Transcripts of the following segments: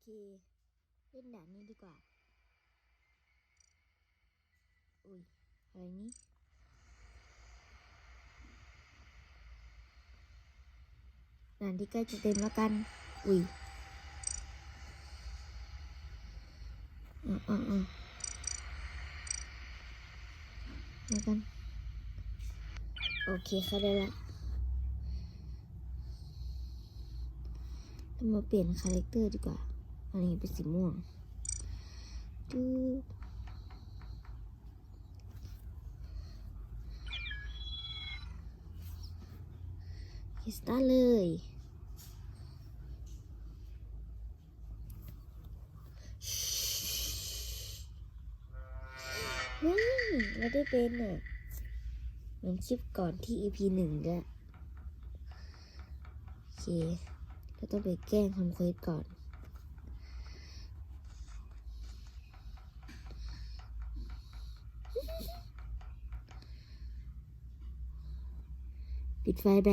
เค เล่นด่านนี้ดีกว่า อุ้ย อะไรนี้ด่านที่ใกล้จะเต็มแล้วกัน อุ้ยอ่าอ่าอ่าแล้วกัน โอเคเข้าได้ละเรามาเปลี่ยนคาแรคเตอร์ดีกว่า อันนี้เป็นสีม่วงดูคิสตาเลยเฮ้ยไม่ได้เป็นอะเหมือนคลิปก่อนที่ EP หนึ่งด้วยโอเคเราต้องไปแกล้งทำเควสก่อน ปิดไฟไป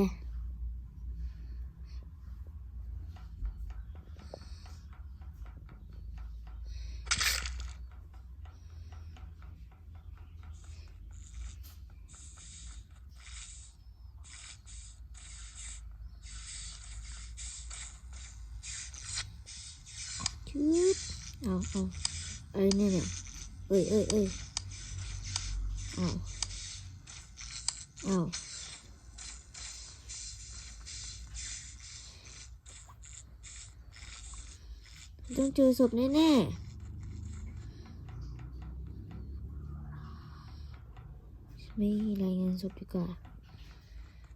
ชืดเอาเอาเอ้ยเนี่ยเนี่ยเอ้ยเอ้ยเอ้ยเอาเอา ต้องเจอศพแน่ๆ ไม่รายงานศพดีกว่า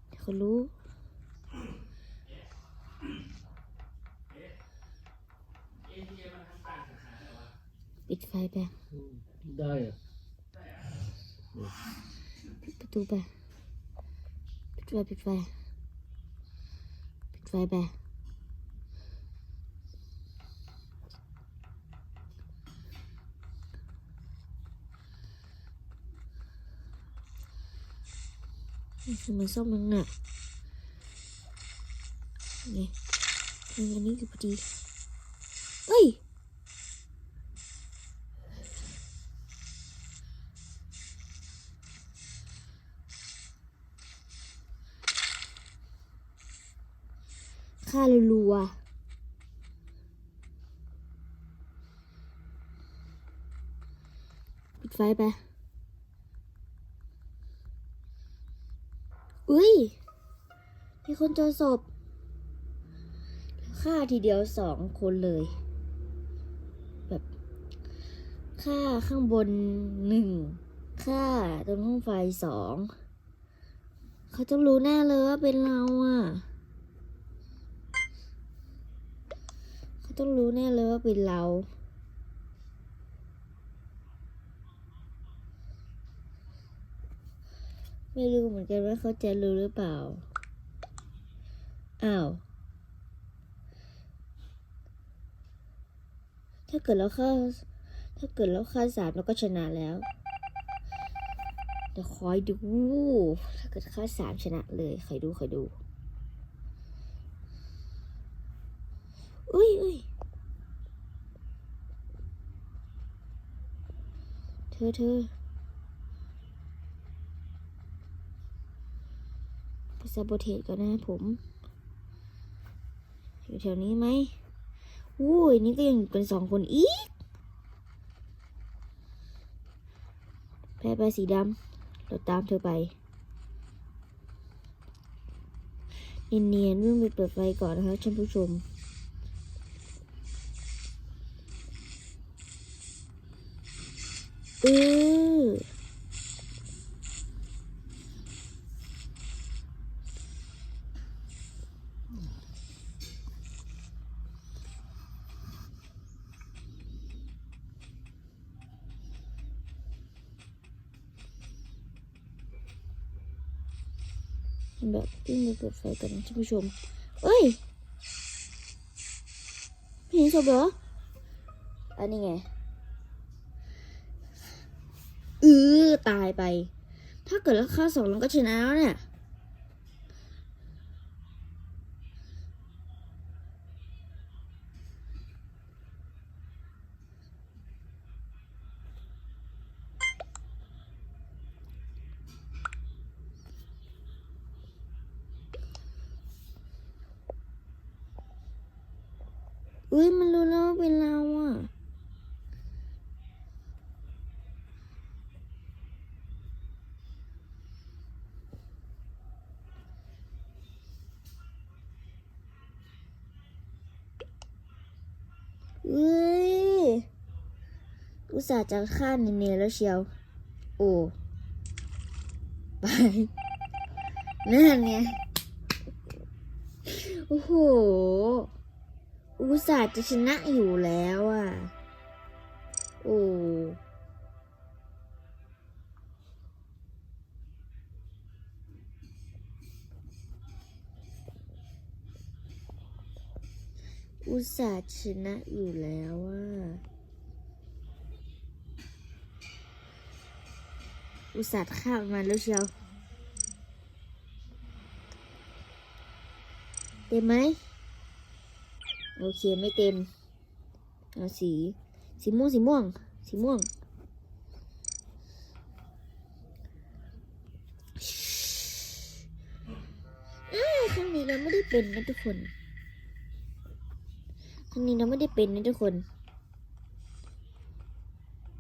เดี๋ยวเขารู้ปิดไฟไปได้เหรอะปิดประตูไปปิดไฟปิดไฟปิดไฟไป นี่คือมันส้มมันหนักนี่อันนี้คือพอดีเอ้ยค่ารัวปิดไฟไป อุ้ย มีคนเจอศพฆ่าทีเดียวสองคนเลย แบบฆ่าข้างบนหนึ่งฆ่าตรงห้องไฟสองเขาต้องรู้แน่เลยว่าเป็นเราอะ เขาต้องรู้แน่เลยว่าเป็นเรา ไม่รู้เหมือนกันว่าเขาจะรู้หรือเปล่า อ้าว ถ้าเกิดเราเข้า ถ้าเกิดเราฆ่าสามเราก็ชนะแล้วเดี๋ยวคอยดู ถ้าเกิดฆ่าสามชนะเลยคอยดูคอยดูอุ้ยอุ้ยเธอเธอไป ซาโบเทสก่อนนะผม อยู่แถวนี้ไหมอุ้ยนี่ก็ยังอยู่กันสองคนอีกแพ้ไปสีดำเราตามเธอไป เนียนๆวิ่งไปเปิดไฟก่อนนะคะท่านผู้ชมเออ แบบวิ่งไปเปิดไฟกันท่านผู้ชม เอ้ยเห็นศพเหรอ อันนี้ไงเออตายไป ถ้าเกิดราคาสองเราก็ชนะแล้วเนี่ย อุ้ยมันรู้แล้วว่าเป็นเราอะเอ้ยอุตส่าห์จะฆ่าเนเนแล้วเชียว โอ้ไปนั่นไงโอ้โห อุตส่าห์จะชนะอยู่แล้วอะ โอ้อุตส่าห์ชนะอยู่แล้วอะอุตส่าห์ข้ามมาแล้วเชียวเต็มไหม โอเคไม่เต็มเอาสี สีม่วงสีม่วง สีม่วง ครั้งนี้เราไม่ได้เป็นนะทุกคน ครั้งนี้เราไม่ได้เป็นนะทุกคน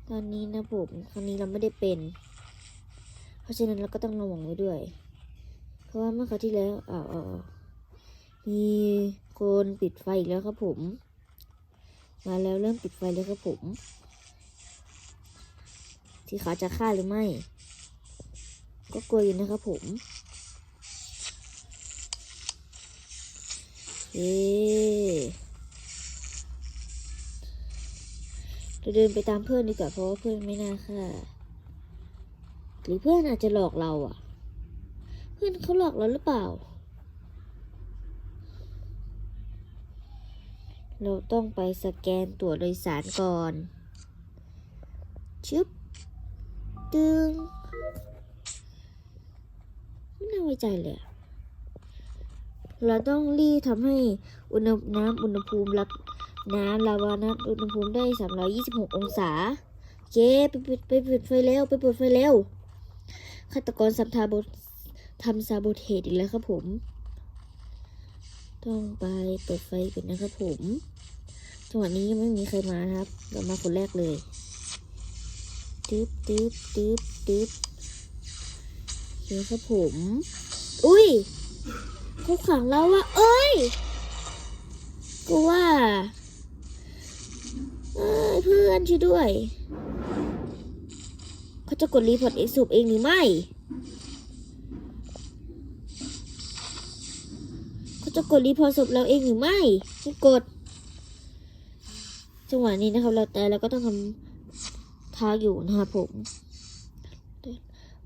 ตอนนี้นะผมครั้งนี้เราไม่ได้เป็น เพราะฉะนั้นเราก็ต้องระวังไว้ด้วย เพราะว่าเมื่อคราวที่แล้วอ้าวอ้าวอ้าว มีคนปิดไฟอีกแล้วครับผม มาแล้วเริ่มปิดไฟแล้วครับผมสีขาจะฆ่าหรือไม่ ก็กลัวอยู่นะครับผมเย้เราเดินไปตามเพื่อนดีกว่าเพราะว่าเพื่อนไม่น่าฆ่าหรือเพื่อนอาจจะหลอกเราอะ เพื่อนเขาหลอกเราหรือเปล่า เราต้องไปสแกนตั๋วโดยสารก่อน ชึบ ตึง ไม่น่าไว้ใจเลยเราต้องรีบทำให้อุณหน้ำอุณหภูมิรับน้ำลาวาน้ำอุณหภูมิได้ 326 องศา โอเค ไปปิดไปปิดไฟเร็ว ไปเปิดไฟเร็วฆาตกรสัมทาบทำซาโบเทสอีกแล้วครับผม ต้องไปเปิดไฟก่อนนะครับผมจังหวะนี้ยังไม่มีใครมาครับ เรามาคนแรกเลยตึ๊บตึ๊บตึ๊บตึ๊บโอเคครับผม อุ้ยเขาขังเราอะเอ้ยกูว่าเอ้ยเพื่อนช่วยด้วย เขาจะกดรีพอร์ตเองสูบเองหรือไม่ จะกดรีพอร์ตศพเราเองหรือไม่ไม่กด จังหวะนี้นะครับเราแต่เราก็ต้องทำทาอยู่นะครับผม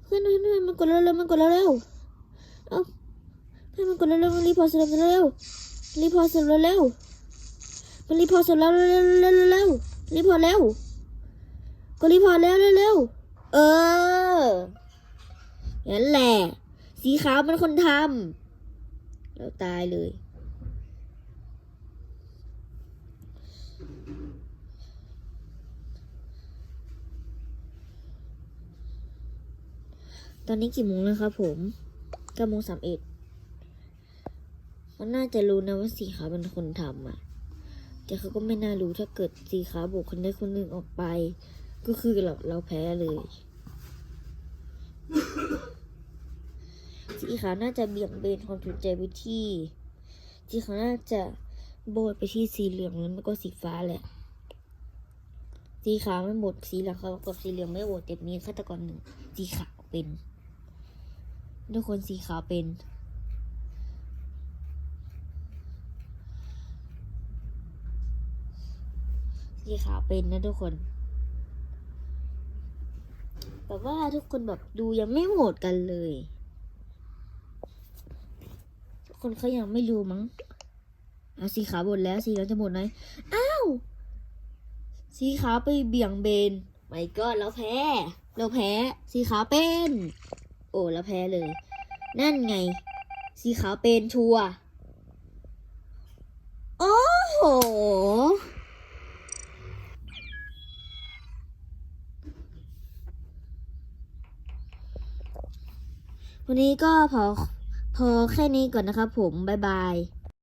เพื่อนเพื่อนมันกดเร็วๆมันกดเร็วๆเอ้าเพื่อนมันกดเร็วๆมันรีพอร์ตเสร็จเร็วๆรีพอร์ตเสร็จเร็วๆมันรีพอร์ตเสร็จแล้วเร็วๆเร็วๆเร็วๆรีพอร์ตเร็วกดรีพอร์ตแล้วเร็วๆเออนั่นแหละสีขาวเป็นคนทำ เราตายเลย ตอนนี้กี่โมงแล้วครับผมเก้าโมงสามเอ็ดมันน่าจะรู้นะว่าสีขาวเป็นคนทำอะ แต่เขาก็ไม่น่ารู้ถ้าเกิดสีขาวบุกคนใดคนหนึ่งออกไป ก็คือเราเราแพ้เลย สีขาวน่าจะเบี่ยงเบนความสนใจไปที่สีขาวน่าจะโบดไปที่สีเหลืองแล้วมันก็สีฟ้าแหละ สีขาวไม่หมดสีเหลืองเขากับสีเหลืองไม่โหวตแต่มีฆาตกรหนึ่งสีขาวเป็นทุกคนสีขาวเป็นสีขาวเป็นนะทุกคนแต่ว่าทุกคนแบบดูยังไม่โหวตกันเลย คนเขายังไม่รู้มั้งเอาสีขาวหมดแล้วสีเหลืองจะหมดไหมอ้าว สีขาวไปเบี่ยงเบนไม่ก็เราแพ้ เราแพ้ สีขาวเป็น โอ้แล้วแพ้เลย นั่นไง สีขาวเป็นชัวร์โอ้โหวันนี้ก็พอ พอแค่นี้ก่อนนะครับผม บ๊ายบาย